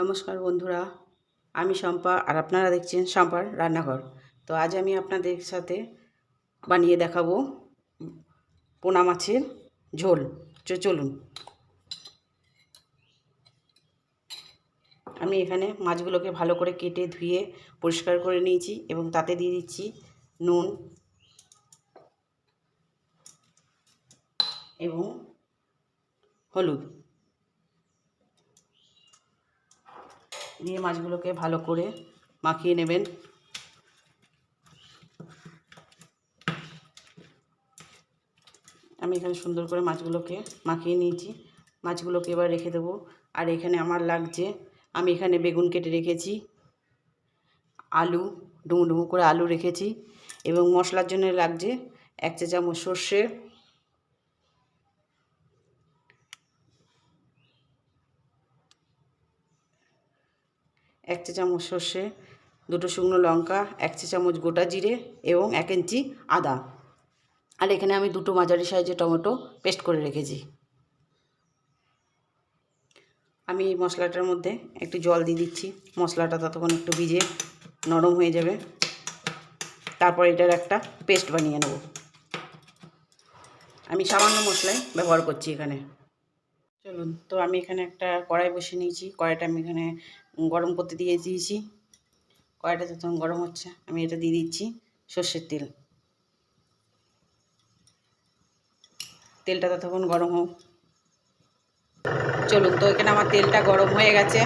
নমস্কার বন্ধুরা, আমি শম্পা আর আপনারা দেখছেন শম্পার রান্নাঘর। তো আজ আমি আপনাদের সাথে বানিয়ে দেখাবো পোনা মাছের ঝোল। চলুন। আমি এখানে মাছগুলোকে ভালো করে কেটে ধুয়ে পরিষ্কার করে নিয়েছি এবং তাতে দিয়ে দিচ্ছি নুন এবং হলুদ। দিয়ে মাছগুলোকে ভালো করে মাখিয়ে নেবেন। আমি এখানে সুন্দর করে মাছগুলোকে মাখিয়ে নিয়েছি। মাছগুলোকে এবার রেখে দেবো। আর এখানে আমার লাগছে, আমি এখানে বেগুন কেটে রেখেছি, আলু ডুমো ডুমো করে আলু রেখেছি এবং মশলার জন্য লাগছে এক চা চামচ সর্ষে এক চা চামচ সর্ষে, দুটো শুকনো লঙ্কা, এক চা চামচ গোটা জিরে এবং এক ইঞ্চি আদা। আর এখানে আমি দুটো মাঝারি সাইজে টমেটো পেস্ট করে রেখেছি। আমি এই মশলাটার মধ্যে একটু জল দিয়ে দিচ্ছি। মশলাটা ততক্ষণ একটু ভিজে নরম হয়ে যাবে। তারপর এটার একটা পেস্ট বানিয়ে নেব। আমি সামান্য মশলাই ব্যবহার করছি এখানে। চলুন, তো আমি এখানে একটা কড়াই বসিয়ে নিয়েছি। কড়াইটা আমি এখানে গরম করতে দিয়ে দিয়েছি। কড়াইটা যখন গরম হচ্ছে, আমি এটা দিয়ে দিচ্ছি সর্ষের তেল। তেলটা ততক্ষণ গরম হোক। চলুন, তো এখানে আমার তেলটা গরম হয়ে গেছে।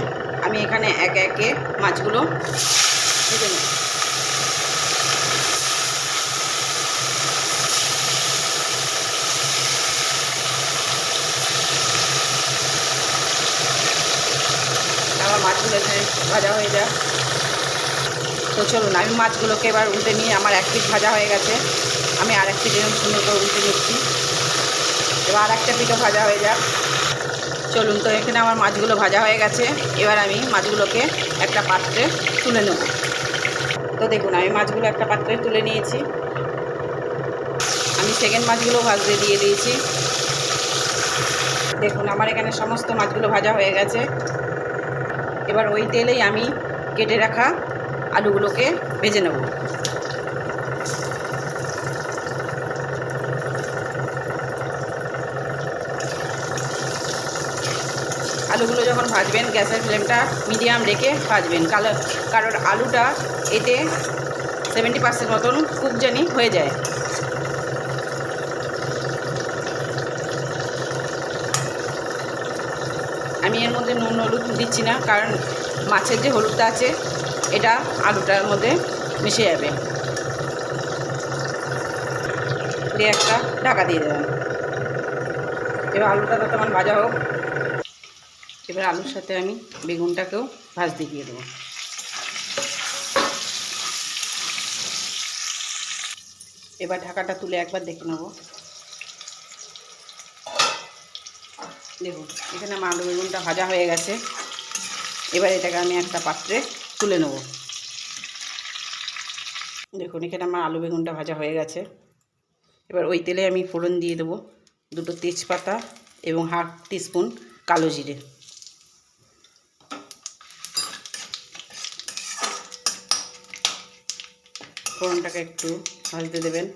আমি এখানে একে একে মাছগুলো ভেজে নেব আমার মাছগুলো এখানে ভাজা হয়ে যায় তো চলুন, আমি মাছগুলোকে এবার উল্টে নিয়ে আমার এক পিঠ ভাজা হয়ে গেছে। আমি আর এক পিঠ এরকম সুন্দর করে উল্টে নিচ্ছি। এবার আর একটা পিঠও ভাজা হয়ে যাক। চলুন, তো এখানে আমার মাছগুলো ভাজা হয়ে গেছে। এবার আমি মাছগুলোকে একটা পাত্রে তুলে নেব। তো দেখুন, আমি মাছগুলো একটা পাত্রে তুলে নিয়েছি। আমি সেকেন্ড মাছগুলো ভাজতে দিয়ে দিয়েছি। দেখুন, আমার এখানে সমস্ত মাছগুলো ভাজা হয়ে গেছে। এবার ওই তেলেই আমি কেটে রাখা আলুগুলোকে ভেজে নেব। আলুগুলো যখন ভাজবেন, গ্যাসের ফ্লেমটা মিডিয়াম রেখে ভাজবেন। কারণ আলুটা এতে সেভেন্টি পার্সেন্ট মতন কুক জানি হয়ে যায়। আমি এর মধ্যে নুন, হলুদ দিচ্ছি না, কারণ মাছের যে হলুদটা আছে, এটা আলুটার মধ্যে মিশে যাবে। দিয়ে একটা ঢাকা দিয়ে দেবেন এবার আলুটা তো আমার ভাজা হোক, এবার আলুর সাথে আমি বেগুনটাকেও ভাজতে দিয়ে দেবো। এবার ঢাকাটা তুলে একবার দেখে নেব। দেখুন এখানে আমার আলু বেগুনটা ভাজা হয়ে গেছে। এবার এটাকে আমি একটা পাত্রে তুলে নেব। দেখুন, এখানে আমার আলু বেগুনটা ভাজা হয়ে গেছে। এবার ওই তেলে আমি ফোড়ন দিয়ে দেবো দুটো তেজপাতা এবং হাফ টিস্পুন কালো জিরে। ফোড়নটাকে একটু ভাজতে দেবেন।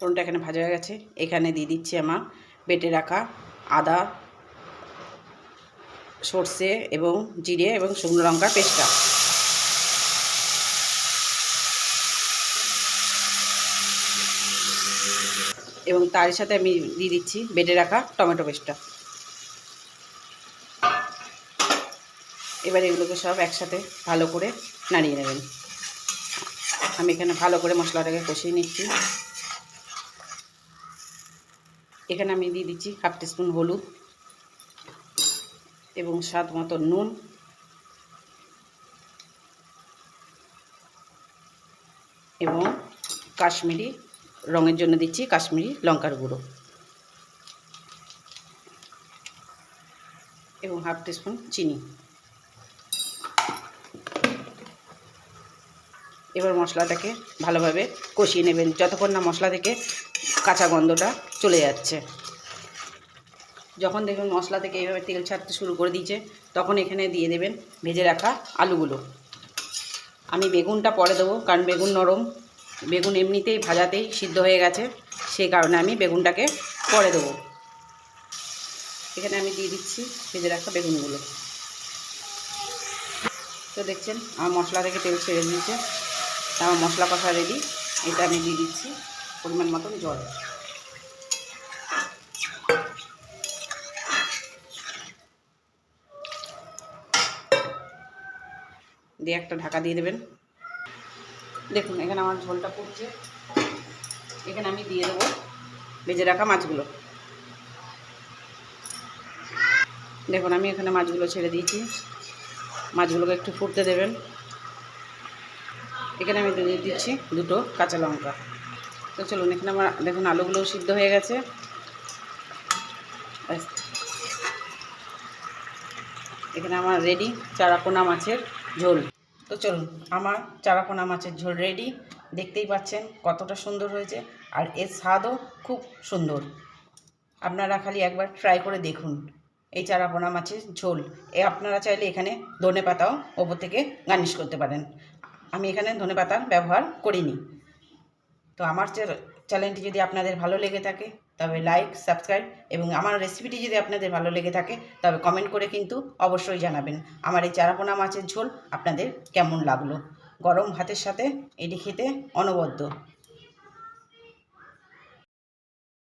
ফোড়নটা এখানে ভাজা হয়ে গেছে। এখানে দিয়ে দিচ্ছি আমার বেটে রাখা আদা, সর্ষে এবং জিরে এবং শুকনো লঙ্কার পেস্টটা। এবং তার সাথে আমি দিয়ে দিচ্ছি বেটে রাখা টমেটো পেস্টটা। এবার এগুলোকে সব একসাথে ভালো করে নাড়িয়ে নেবেন। আমি এখানে ভালো করে মশলাটাকে কষিয়ে নিচ্ছি। এখানে আমি দিয়ে দিচ্ছি হাফ টিস্পুন হলুদ এবং স্বাদ মতো নুন। এবং কাশ্মীরি রঙের জন্য দিচ্ছি কাশ্মীরি লঙ্কার গুঁড়ো। এবং হাফ টিস্পুন চিনি। এবার মশলাটাকে ভালোভাবে কষিয়ে নেবেন। যতক্ষণ না মশলা থেকে কাঁচা গন্ধটা চলে যাচ্ছে। যখন দেখবেন মশলা থেকে এইভাবে তেল ছাড়তে শুরু করে দিয়েছে, তখন এখানে দিয়ে দেবেন ভেজে রাখা আলুগুলো। আমি বেগুনটা পরে দেবো, কারণ বেগুন নরম। বেগুন এমনিতেই ভাজাতেই সিদ্ধ হয়ে গেছে, সেই কারণে আমি বেগুনটাকে পরে দেবো। এখানে আমি দিয়ে দিচ্ছি ভেজে রাখা বেগুনগুলো। তো দেখছেন, আমার মশলা থেকে তেল ছেড়ে দিয়েছে। আমার মশলা কষা রেডি এটা আমি দিয়ে দিচ্ছি। পরিমাণ মতন জল। দিয়ে একটা ঢাকা দিয়ে দেবেন। দেখুন, এখানে আমার ঝোলটা পড়ছে এখানে আমি দিয়ে দেবো ভেজে রাখা মাছগুলো। দেখুন, আমি এখানে মাছগুলো ছেড়ে দিয়েছি। মাছগুলোকে একটু ফুটতে দেবেন। এখানে আমি দিচ্ছি দুটো কাঁচা লঙ্কা। তো চলুন, এখানে আমার দেখুন আলুগুলোও সিদ্ধ হয়ে গেছে। এখানে আমার রেডি চারাপোনা মাছের ঝোল। তো চলুন, আমার চারাপোনা মাছের ঝোল রেডি দেখতেই পাচ্ছেন কতটা সুন্দর হয়েছে, আর এর স্বাদও খুব সুন্দর। আপনারা খালি একবার ট্রাই করে দেখুন এই চারাপোনা মাছের ঝোল। এ আপনারা চাইলে এখানে ধনে পাতাও ওপর থেকে গার্নিশ করতে পারেন। আমি এখানে ধনে পাতা ব্যবহার করিনি। তো আমার চ্যানেল- চ্যানেলটি যদি আপনাদের ভালো লেগে থাকে, তবে লাইক সাবস্ক্রাইব এবং আমার রেসিপিটি যদি আপনাদের ভালো লেগে থাকে, তবে কমেন্ট করে কিন্তু অবশ্যই জানাবেন। আমার এই চারাপোনা মাছের ঝোল আপনাদের কেমন লাগল? গরম ভাতের সাথে এটি খেতে অনবদ্য।